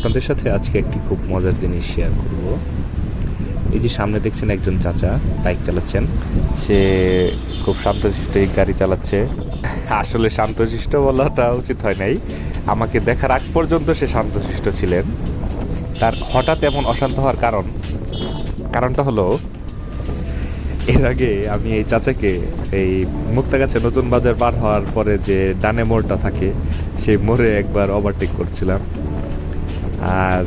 আপনাদের সাথে আজকে একটি খুব মজার জিনিস শেয়ার করব। এই যে সামনে দেখছেন একজন চাচা বাইক চালাচ্ছেন। সে খুব শান্তশিষ্ট এই গাড়ি চালাচ্ছে। আসলে শান্তশিষ্ট বলাটা উচিত হয় নাই। আমাকে দেখার আগ পর্যন্ত সে শান্তশিষ্ট ছিলেন। তার হঠাৎ এমন অশান্ত হওয়ার কারণ, কারণটা হলো, এর আগে আমি এই চাচাকে এই মুক্তাগাছে নতুন বাজার পার হওয়ার পরে যে ডানে মোড়টা থাকে, সেই মোড়ে একবার ওভারটেক করছিলাম। আর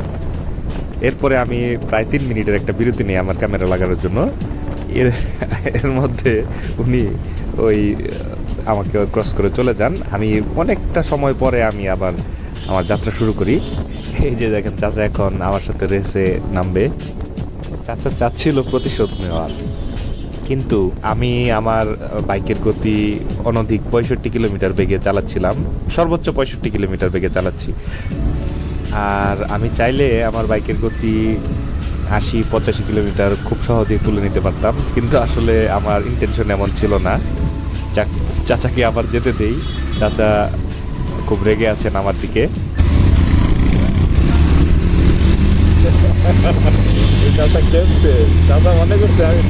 এরপরে আমি প্রায় তিন মিনিটের একটা বিরতি নিই আমার ক্যামেরা লাগানোর জন্য। এর এর মধ্যে উনি ওই, আমাকে ক্রস করে চলে যান। আমি অনেকটা সময় পরে আমি আবার আমার যাত্রা শুরু করি। এই যে দেখেন চাচা এখন আমার সাথে রেসে নামবে। চাচা চাচ্ছিল প্রতিশোধ নেওয়ার। কিন্তু আমি আমার বাইকের গতি অনধিক পঁয়ষট্টি কিলোমিটার বেগে চালাচ্ছিলাম। সর্বোচ্চ পঁয়ষট্টি কিলোমিটার বেগে চালাচ্ছি। আর আমি চাইলে আমার বাইকের গতি আশি, পঁচাশি কিলোমিটার খুব সহজেই তুলে নিতে পারতাম। কিন্তু আসলে আমার ইন্টেনশন এমন ছিল না। চাচাকে আবার যেতে দেই। চাচা খুব রেগে আছেন আমার দিকে। চাচা খেলছে চাচা মনে করছে আমি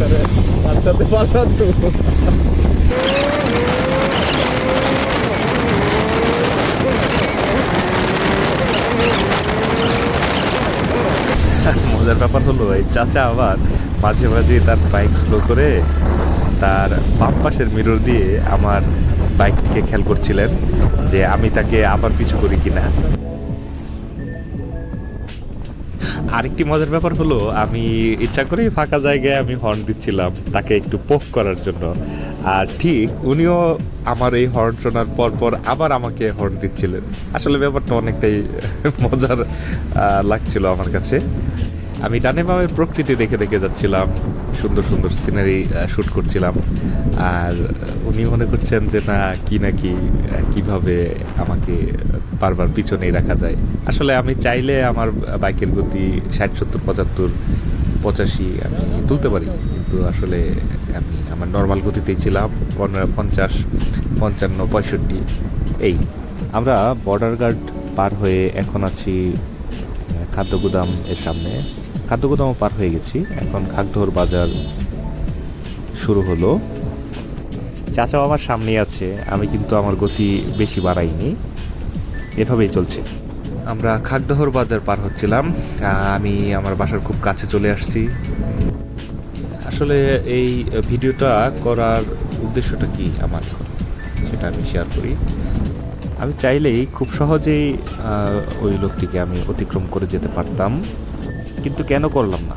মজার ব্যাপার হলো, এই চাচা আবার মাঝে মাঝে তার বাইক স্লো করে তার বাম পাশের মিরর দিয়ে আমার বাইকটিকে খেয়াল করছিলেন যে আমি তাকে আবার পিছু করি কিনা। আরেকটি মজার ব্যাপার হলো, আমি ইচ্ছা করেই ফাঁকা জায়গায় আমি হর্ন দিচ্ছিলাম তাকে একটু পোক করার জন্য। আর ঠিক উনিও আমার এই হর্ন শোনার পর পর আবার আমাকে হর্ন দিচ্ছিলেন। আসলে ব্যাপারটা অনেকটাই মজার লাগছিল আমার কাছে। আমি ডানে বামে প্রকৃতি দেখে দেখে যাচ্ছিলাম, সুন্দর সুন্দর সিনারি শ্যুট করছিলাম। আর উনি মনে করছেন যে না, কি না কি কীভাবে আমাকে বারবার পিছনেই রাখা যায়। আসলে আমি চাইলে আমার বাইকের গতি ষাট, সত্তর, পঁচাত্তর, পঁচাশি আমি তুলতে পারি। কিন্তু আসলে আমি আমার নর্মাল গতিতেই ছিলাম পঞ্চাশ, পঞ্চান্ন, পঁয়ষট্টি, এই। আমরা বর্ডার গার্ড পার হয়ে এখন আছি খাদ্য গুদাম এর সামনে। খাদ্য গুদামও পার হয়ে গেছি। এখন খাগঢোর বাজার শুরু হলো। চাচাও আমার সামনেই আছে। আমি কিন্তু আমার গতি বেশি বাড়াইনি। এভাবেই চলছে। আমরা খাগডহর বাজার পার হচ্ছিলাম। আমি আমার বাসার খুব কাছে চলে আসছি। আসলে এই ভিডিওটা করার উদ্দেশ্যটা কি আমার? সেটা আমি শেয়ার করি। আমি চাইলেই খুব সহজেই ওই লোকটিকে আমি অতিক্রম করে যেতে পারতাম। কিন্তু কেন করলাম না?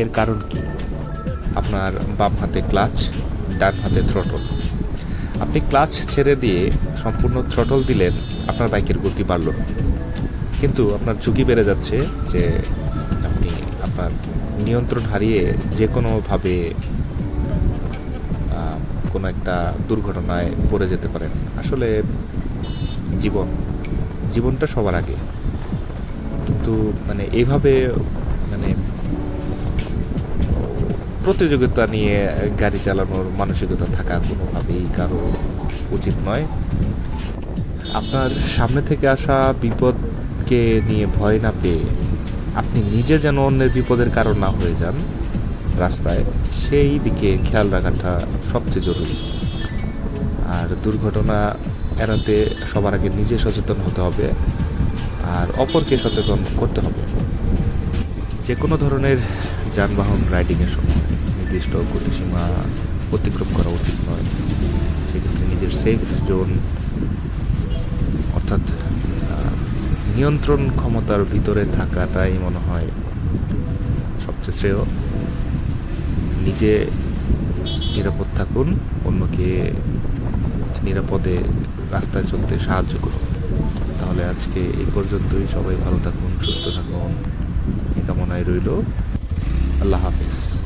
এর কারণ কি? আপনার বাম হাতে ক্লাচ, ডান হাতে থ্রটল আপনি ক্লাচ ছেড়ে দিয়ে সম্পূর্ণ থ্রটল দিলেন, আপনার বাইকের গতি বাড়ল। কিন্তু আপনার ঝুঁকি বেড়ে যাচ্ছে যে আপনি আপনার নিয়ন্ত্রণ হারিয়ে যে কোনোভাবে কোনো একটা দুর্ঘটনায় পড়ে যেতে পারেন। আসলে জীবন, জীবনটা সবার আগে। কিন্তু মানে এইভাবে মানে প্রতিযোগিতা নিয়ে গাড়ি চালানোর মানসিকতা থাকা কোনোভাবেই কারও উচিত নয়। আপনার সামনে থেকে আসা বিপদকে নিয়ে ভয় না পেয়ে আপনি নিজে যেন অন্যের বিপদের কারণ না হয়ে যান। রাস্তায়, সেই দিকে খেয়াল রাখাটা সবচেয়ে জরুরি। আর দুর্ঘটনা এড়াতে সবার আগে নিজে সচেতন হতে হবে, আর অপরকে সচেতন করতে হবে। যে কোনো ধরনের যানবাহন রাইডিংয়ের সময় নির্দিষ্ট গতিসীমা অতিক্রম করা উচিত নয়। সেক্ষেত্রে নিজের সেফ জোন অর্থাৎ নিয়ন্ত্রণ ক্ষমতার ভিতরে থাকাটাই মনে হয় সবচেয়ে শ্রেয়। নিজে নিরাপদ থাকুন, অন্যকে নিরাপদে রাস্তায় চলতে সাহায্য করুন। তাহলে আজকে এই পর্যন্তই। সবাই ভালো থাকুন, সুস্থ থাকুন। এ কামনায় রইল। আল্লাহ হাফিজ।